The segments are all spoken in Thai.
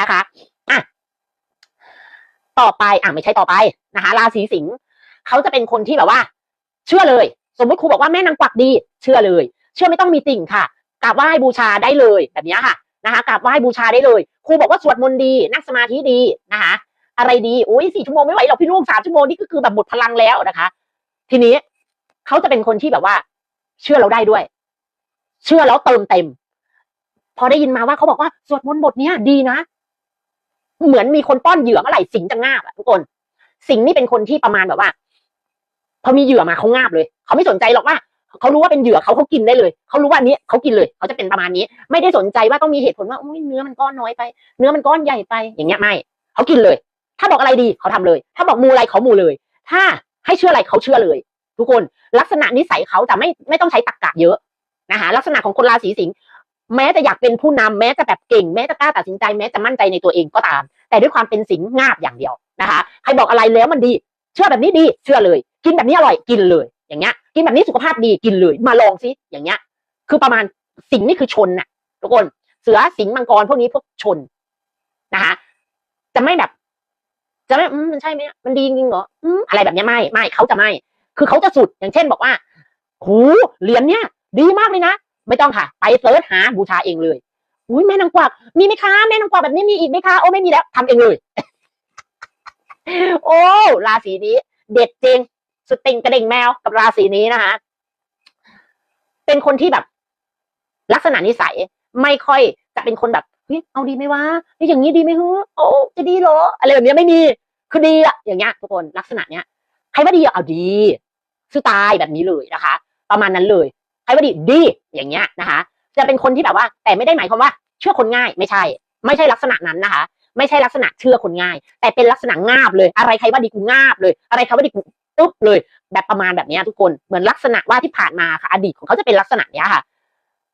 นะคะอะต่อไปอะไม่ใช่ต่อไปนะคะ ราศีสิงห์เขาจะเป็นคนที่แบบว่า เชื่อเลย สมมติครูบอกว่าแม่นางกวักดี เชื่อเลย เชื่อไม่ต้องมีติ่งค่ะกราบไหว้บูชาได้เลยแบบนี้ค่ะนะคะกราบไหว้บูชาได้เลยครูบอกว่าสวดมนต์ดีนั่งสมาธิดีนะคะ อะไรดีอุ้ยสี่ชั่วโมงไม่ไหวหรอกพี่ลูกสามชั่วโมงนี่ก็คือแบบหมดพลังแล้วนะคะ ทีนี้เขาจะเป็นคนที่แบบว่า เชื่อเราได้ด้วย เชื่อแล้วเติมเต็ม พอได้ยินมาว่าเขาบอกว่าสวดมนต์บทเนี้ยดีนะ เหมือนมีคนป้อนเหยื่อเมื่อไหร่สิงจะงาบอะทุกคน สิงนี่เป็นคนที่ประมาณแบบว่าพอมีเหยื่อมาเขางาบเลย เขาไม่สนใจหรอกว่าเขารู้ว่าเป็นเหยื่อเขาเขากินได้เลย เขารู้ว่านี้เขากินเลยเขาจะเป็นประมาณนี้ ไม่ได้สนใจว่าต้องมีเหตุผลว่าเนื้อมันก้อนน้อยไป เนื้อมันก้อนใหญ่ไป อย่างเงี้ยไม่เขากินเลย ถ้าบอกอะไรดีเขาทำเลย ถ้าบอกมูอะไรเขามูเลย ถ้าให้เชื่ออะไรเขาเชื่อเลย ทุกคนลักษณะนิสัยเขาจะไม่ไม่ต้องใช้ตรรกะเยอะนะคะลักษณะของคนราศีสิงห์ แม้จะอยากเป็นผู้นำแม้จะแบบเก่ง แม้จะกล้าตัดสินใจแม้จะมั่นใจในตัวเองก็ตาม แต่ด้วยความเป็นสิงห์งาบอย่างเดียวนะคะใครบอกอะไรแล้วมันดี เชื่อแบบนี้ดีเชื่อเลย กินแบบนี้อร่อยกินเลย อย่างเงี้ย กินแบบนี้สุขภาพดีกินเลย มาลองซิอย่างเงี้ย คือประมาณสิงห์นี่คือชนน่ะ ทุกคนเสือสิงห์มังกรพวกนี้พวกชนนะคะจะไม่แบบ จะไม่มันใช่ไหมมันดีจริงเหรออืมอะไรแบบนี้ไม่ไม่เขาจะไม่ คือเขาจะสุดอย่างเช่นบอกว่าหูเหรียญเนี้ยดีมากเลยนะ ไม่ต้องค่ะ ไปเซิร์ชหาบูชาเองเลย อุ้ยแม่นางกวักมีไหมคะแม่นางกวักแบบนี้มีอีกไหมคะโอ้ไม่มีแล้วทำเองเลย โอ้ราศีนี้ เด็ดจริงสุดติงกระเด่งแมวกับราศีนี้นะคะเป็นคนที่แบบ ลักษณะนิสัยไม่ค่อยจะเป็นคนแบบเฮ้ยเอาดีไหมวะเฮ้ยอย่างนี้ดีไหมฮึโอ้จะดีเหรออะไรแบบนี้ไม่มี คือดีอะอย่างเงี้ยทุกคนลักษณะเนี้ยใครว่าดีเอาดีสู้ตายแบบนี้เลยนะคะ ประมาณนั้นเลย ใครว่าดีดี อย่างเงี้ยนะคะ จะเป็นคนที่แบบว่า แต่ไม่ได้หมายความว่าเชื่อคนง่าย ไม่ใช่ ไม่ใช่ลักษณะนั้นนะคะ ไม่ใช่ลักษณะเชื่อคนง่าย แต่เป็นลักษณะงาบเลย อะไรใครว่าดีกูงาบเลย อะไรใครว่าดีกูตุ๊บเลย แบบประมาณแบบนี้ทุกคนเหมือนลักษณะว่าที่ผ่านมาค่ะ อดีตของเขาจะเป็นลักษณะเนี้ยค่ะ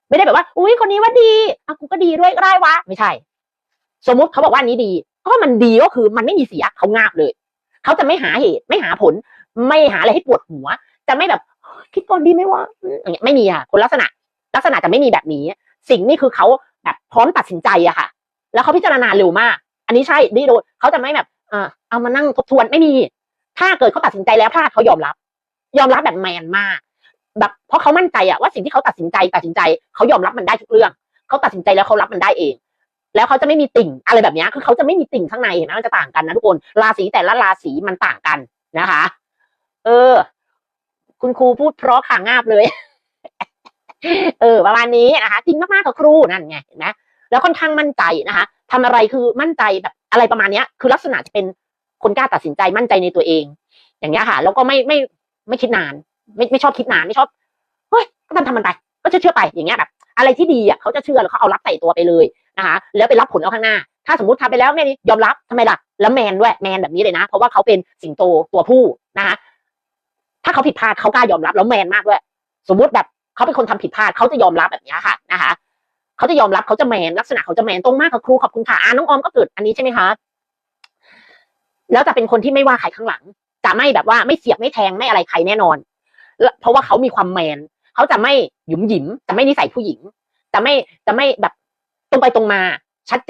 ไม่ได้แบบว่า อุ้ยคนนี้ว่าดีอะกูก็ดีด้วยก็ได้วะไม่ใช่ สมมุติเขาบอกว่านี้ดี ก็มันดีก็คือมันไม่มีเสียเขางาบเลยเขาจะไม่หาเหตุไม่หาผล ไม่หาอะไรให้ปวดหัว จะไม่แบบคิดก่อนดีไหมวะอืมอย่างเงี้ยไม่มีค่ะคนลักษณะ ลักษณะจะไม่มีแบบนี้ สิ่งนี้คือเขาแบบพร้อมตัดสินใจอะค่ะ แล้วเขาพิจารณาเร็วมาก อันนี้ใช่ดีโดนเขาจะไม่แบบเออเอามานั่งทบทวนไม่มี ถ้าเกิดเขาตัดสินใจแล้วพลาดเขายอมรับ ยอมรับแบบแมนมาก แบบเพราะเขามั่นใจอะว่าสิ่งที่เขาตัดสินใจตัดสินใจเขายอมรับมันได้ทุกเรื่องเขาตัดสินใจแล้วเขารับมันได้เอง แล้วเขาจะไม่มีติ่งอะไรแบบนี้คือเขาจะไม่มีติ่งข้างในเห็นไหมมันจะต่างกันนะทุกคนราศีแต่ละราศีมันต่างกันนะคะ เออ คุณครูพูดเพราะขางาบเลย เออประมาณนี้นะคะจริงมากๆกับครูนั่นไงเห็นไหมแล้วค่อนข้างมั่นใจนะคะทำอะไรคือมั่นใจแบบอะไรประมาณเนี้ย คือลักษณะจะเป็นคนกล้าตัดสินใจมั่นใจในตัวเอง อย่างเงี้ยค่ะ แล้วก็ไม่ไม่ไม่คิดนาน ไม่ไม่ชอบคิดนานไม่ชอบเฮ้ยก็ทำทำมันไปก็เชื่อเชื่อไปอย่างเงี้ยแบบ อะไรที่ดีอะเขาจะเชื่อแล้วเขาเอารับใส่ตัวไปเลยนะคะแล้วไปรับผลเอาข้างหน้า ถ้าสมมติทำไปแล้วแม่นี่ยอมรับทำไมล่ะแล้วแมนด้วยแมนแบบนี้เลยนะ เพราะว่าเขาเป็นสิงโตตัวผู้นะคะถ้าเขาผิดพลาดเขากล้ายอมรับแล้วแมนมากด้วย สมมติแบบ เขาเป็นคนทำผิดพลาดเขาจะยอมรับแบบนี้ค่ะนะคะเขาจะยอมรับเขาจะแมนลักษณะเขาจะแมนตรงมากกับครูขอบคุณค่ะอ่าน้องออมก็เกิดอันนี้ใช่ไหมคะแล้วจะเป็นคนที่ไม่ว่าใครข้างหลังจะไม่แบบว่าไม่เสียบไม่แทงไม่อะไรใครแน่นอน เพราะว่าเขามีความแมนเขาจะไม่หยุมหยิมจะไม่นิสัยผู้หญิงจะไม่จะไม่แบบตรงไปตรงมาชัดเจน